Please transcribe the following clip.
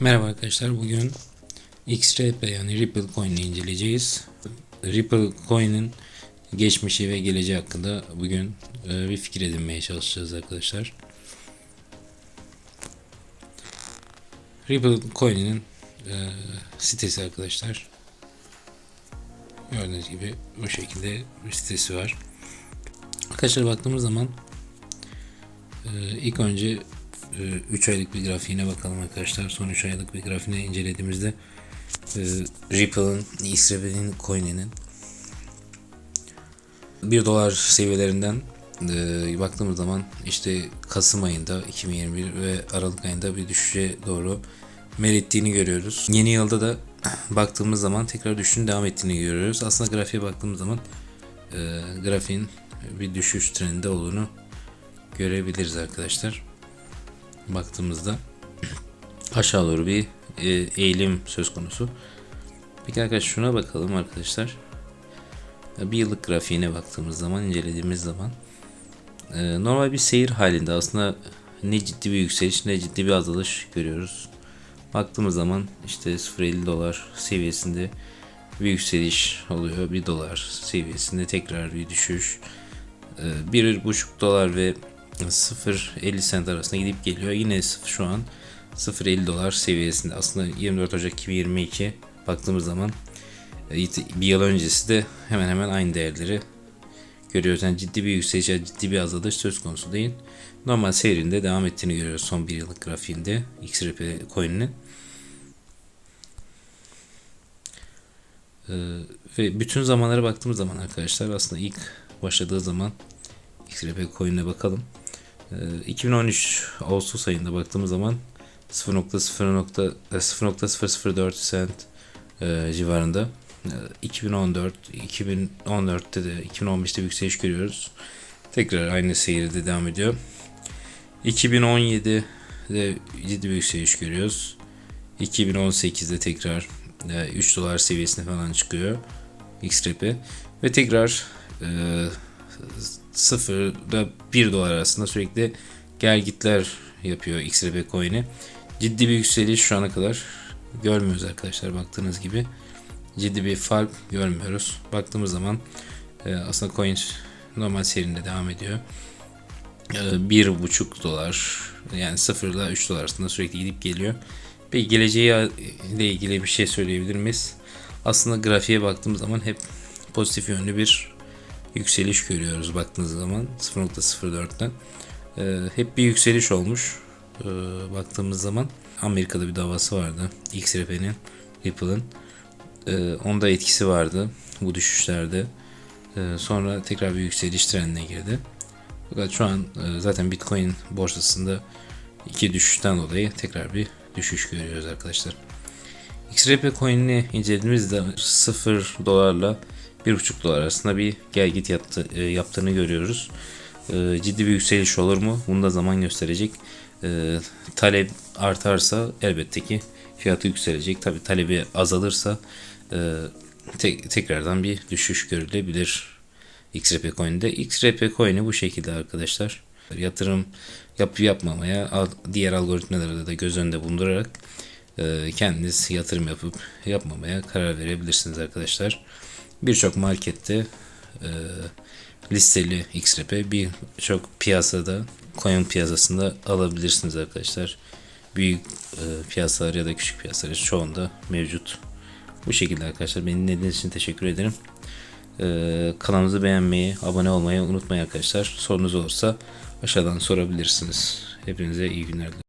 Merhaba arkadaşlar. Bugün XRP yani Ripple Coin'i inceleyeceğiz. Ripple Coin'in geçmişi ve geleceği hakkında bugün e, bir fikir edinmeye çalışacağız arkadaşlar. Ripple Coin'in e, sitesi arkadaşlar. Gördüğünüz gibi bu şekilde bir sitesi var. Arkadaşlar baktığımız zaman e, ilk önce 3 aylık bir grafiğine bakalım arkadaşlar. Son 3 aylık bir grafiğini incelediğimizde e, Ripple'ın, XRP'nin coin'inin 1 dolar seviyelerinden e, baktığımız zaman işte Kasım ayında 2021 ve Aralık ayında bir düşüşe doğru meylettiğini görüyoruz. Yeni yılda da baktığımız zaman tekrar düşüşün devam ettiğini görüyoruz. Aslında grafiğe baktığımız zaman e, grafiğin bir düşüş trendinde olduğunu görebiliriz arkadaşlar baktığımızda aşağı doğru bir e, eğilim söz konusu. Peki arkadaşlar şuna bakalım arkadaşlar. Bir yıllık grafiğine baktığımız zaman, incelediğimiz zaman e, normal bir seyir halinde aslında ne ciddi bir yükseliş ne ciddi bir azalış görüyoruz. Baktığımız zaman işte 0.50 dolar seviyesinde bir yükseliş oluyor. 1 dolar seviyesinde tekrar bir düşüş. 1.5 dolar ve 0.50 sent arasında gidip geliyor. Yine şu an 0.50 dolar seviyesinde. Aslında 24 Ocak 2022 baktığımız zaman e, bir yıl öncesi de hemen hemen aynı değerleri görüyoruz. Yani ciddi bir yükseliş, ciddi bir azalış söz konusu değil. Normal seyrinde devam ettiğini görüyoruz son bir yıllık grafiğinde XRP coin'inin. Ee, ve bütün zamanlara baktığımız zaman arkadaşlar aslında ilk başladığı zaman XRP coin'e bakalım. 2013 ee, Ağustos ayında baktığımız zaman 0.004 e, cent e, civarında. 2014, e, 2014'te de 2015'te bir yükseliş görüyoruz. Tekrar aynı seyirde devam ediyor. 2017'de ciddi bir yükseliş görüyoruz. 2018'de tekrar 3 dolar seviyesine falan çıkıyor XRP ve tekrar 0 ile 1 dolar arasında sürekli gel gitler yapıyor XRP coin'i. Ciddi bir yükseliş şu ana kadar görmüyoruz arkadaşlar baktığınız gibi. Ciddi bir fark görmüyoruz. Baktığımız zaman e, aslında coin normal serinde devam ediyor. E, bir buçuk dolar yani 0 ile 3 dolar arasında sürekli gidip geliyor. Peki geleceği ile ilgili bir şey söyleyebilir miyiz? Aslında grafiğe baktığımız zaman hep pozitif yönlü bir yükseliş görüyoruz baktığınız zaman 0.04'ten. Ee, hep bir yükseliş olmuş ee, baktığımız zaman. Amerika'da bir davası vardı. XRP'nin, Ripple'ın. Ee, onda etkisi vardı bu düşüşlerde. Sonra tekrar bir yükseliş trendine girdi. Fakat şu an e, zaten Bitcoin borsasında iki düşüşten dolayı tekrar bir düşüş görüyoruz arkadaşlar. XRP coin'ini incelediğimizde 0 dolarla 1,5 dolar arasında bir gel git yaptı, e, yaptığını görüyoruz. E, ciddi bir yükseliş olur mu? Bunu da zaman gösterecek. E, talep artarsa elbette ki fiyatı yükselecek. Tabi talebi azalırsa e, te- tekrardan bir düşüş görülebilir XRP coin'de. XRP coin'i bu şekilde arkadaşlar. Yatırım yap yapmamaya diğer algoritmaları da göz önünde bulundurarak kendiniz yatırım yapıp yapmamaya karar verebilirsiniz arkadaşlar. Birçok markette e, listeli XRP birçok piyasada coin piyasasında alabilirsiniz arkadaşlar. Büyük e, piyasalar ya da küçük piyasalar çoğunda mevcut. Bu şekilde arkadaşlar. Beni dinlediğiniz için teşekkür ederim. Ee, kanalımızı beğenmeyi, abone olmayı unutmayın arkadaşlar. Sorunuz olursa aşağıdan sorabilirsiniz. Hepinize iyi günler.